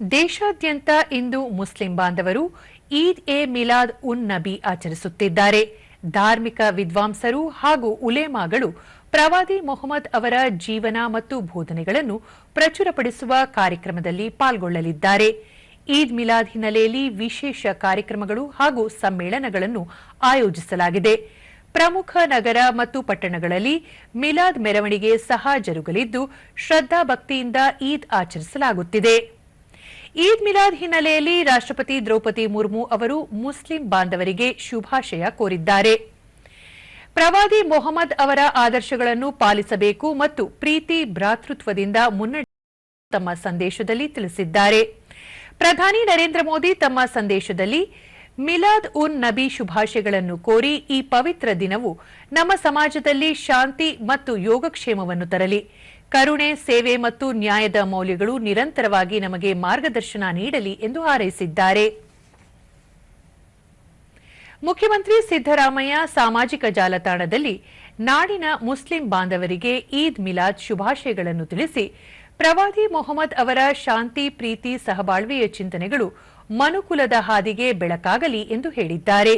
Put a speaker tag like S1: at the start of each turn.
S1: ದೇಶಾದ್ಯಂತ ಇಂದು ಮುಸ್ಲಿಂ ಬಾಂಧವರು ಈದ್ ಎ ಮಿಲಾದ್ ಉನ್ ನಬಿ ಆಚರಿಸುತ್ತಿದ್ದಾರೆ. ಧಾರ್ಮಿಕ ವಿದ್ವಾಂಸರು ಹಾಗೂ ಉಲೇಮಾಗಳು ಪ್ರವಾದಿ ಮೊಹಮ್ಮದ್ ಅವರ ಜೀವನ ಮತ್ತು ಬೋಧನೆಗಳನ್ನು ಪ್ರಚುರಪಡಿಸುವ ಕಾರ್ಯಕ್ರಮದಲ್ಲಿ ಪಾಲ್ಗೊಳ್ಳಲಿದ್ದಾರೆ. ಈದ್ ಮಿಲಾದ್ ಹಿನ್ನೆಲೆಯಲ್ಲಿ ವಿಶೇಷ ಕಾರ್ಯಕ್ರಮಗಳು ಹಾಗೂ ಸಮ್ಮೇಳನಗಳನ್ನು ಆಯೋಜಿಸಲಾಗಿದೆ. ಪ್ರಮುಖ ನಗರ ಮತ್ತು ಪಟ್ಟಣಗಳಲ್ಲಿ ಮಿಲಾದ್ ಮೆರವಣಿಗೆ ಸಹ ಜರುಗಲಿದ್ದು ಶ್ರದ್ಧಾ ಭಕ್ತಿಯಿಂದ ಈದ್ ಆಚರಿಸಲಾಗುತ್ತಿದೆ. ಈದ್ ಮಿಲಾದ್ ಹಿನ್ನೆಲೆಯಲ್ಲಿ ರಾಷ್ಟ್ರಪತಿ ದ್ರೌಪದಿ ಮುರ್ಮು ಅವರು ಮುಸ್ಲಿಂ ಬಾಂಧವರಿಗೆ ಶುಭಾಶಯ ಕೋರಿದ್ದಾರೆ. ಪ್ರವಾದಿ ಮೊಹಮ್ಮದ್ ಅವರ ಆದರ್ಶಗಳನ್ನು ಪಾಲಿಸಬೇಕು ಮತ್ತು ಪ್ರೀತಿ ಭ್ರಾತೃತ್ವದಿಂದ ಮುನ್ನಡೆ ತಮ್ಮ ಸಂದೇಶದಲ್ಲಿ ತಿಳಿಸಿದ್ದಾರೆ. ಪ್ರಧಾನಿ ನರೇಂದ್ರ ಮೋದಿ ತಮ್ಮ ಸಂದೇಶದಲ್ಲಿ ಮಿಲಾದ್ ಉನ್ ನಬಿ ಶುಭಾಶಯಗಳನ್ನು ಕೋರಿ ಈ ಪವಿತ್ರ ದಿನವು ನಮ್ಮ ಸಮಾಜದಲ್ಲಿ ಶಾಂತಿ ಮತ್ತು ಯೋಗಕ್ಷೇಮವನ್ನು ತರಲಿ. ಕರುಣೆ, ಸೇವೆ ಮತ್ತು ನ್ಯಾಯದ ಮೌಲ್ಯಗಳು ನಿರಂತರವಾಗಿ ನಮಗೆ ಮಾರ್ಗದರ್ಶನ ನೀಡಲಿ ಎಂದು ಹಾರೈಸಿದ್ದಾರೆ. ಮುಖ್ಯಮಂತ್ರಿ ಸಿದ್ದರಾಮಯ್ಯ ಸಾಮಾಜಿಕ ಜಾಲತಾಣದಲ್ಲಿ ನಾಡಿನ ಮುಸ್ಲಿಂ ಬಾಂಧವರಿಗೆ ಈದ್ ಮಿಲಾದ್ ಶುಭಾಶಯಗಳನ್ನು ತಿಳಿಸಿ, ಪ್ರವಾದಿ ಮೊಹಮ್ಮದ್ ಅವರ ಶಾಂತಿ, ಪ್ರೀತಿ, ಸಹಬಾಳ್ವೆಯ ಚಿಂತನೆಗಳು ಮನುಕುಲದ ಹಾದಿಗೆ ಬೆಳಕಾಗಲಿ ಎಂದು ಹೇಳಿದ್ದಾರೆ.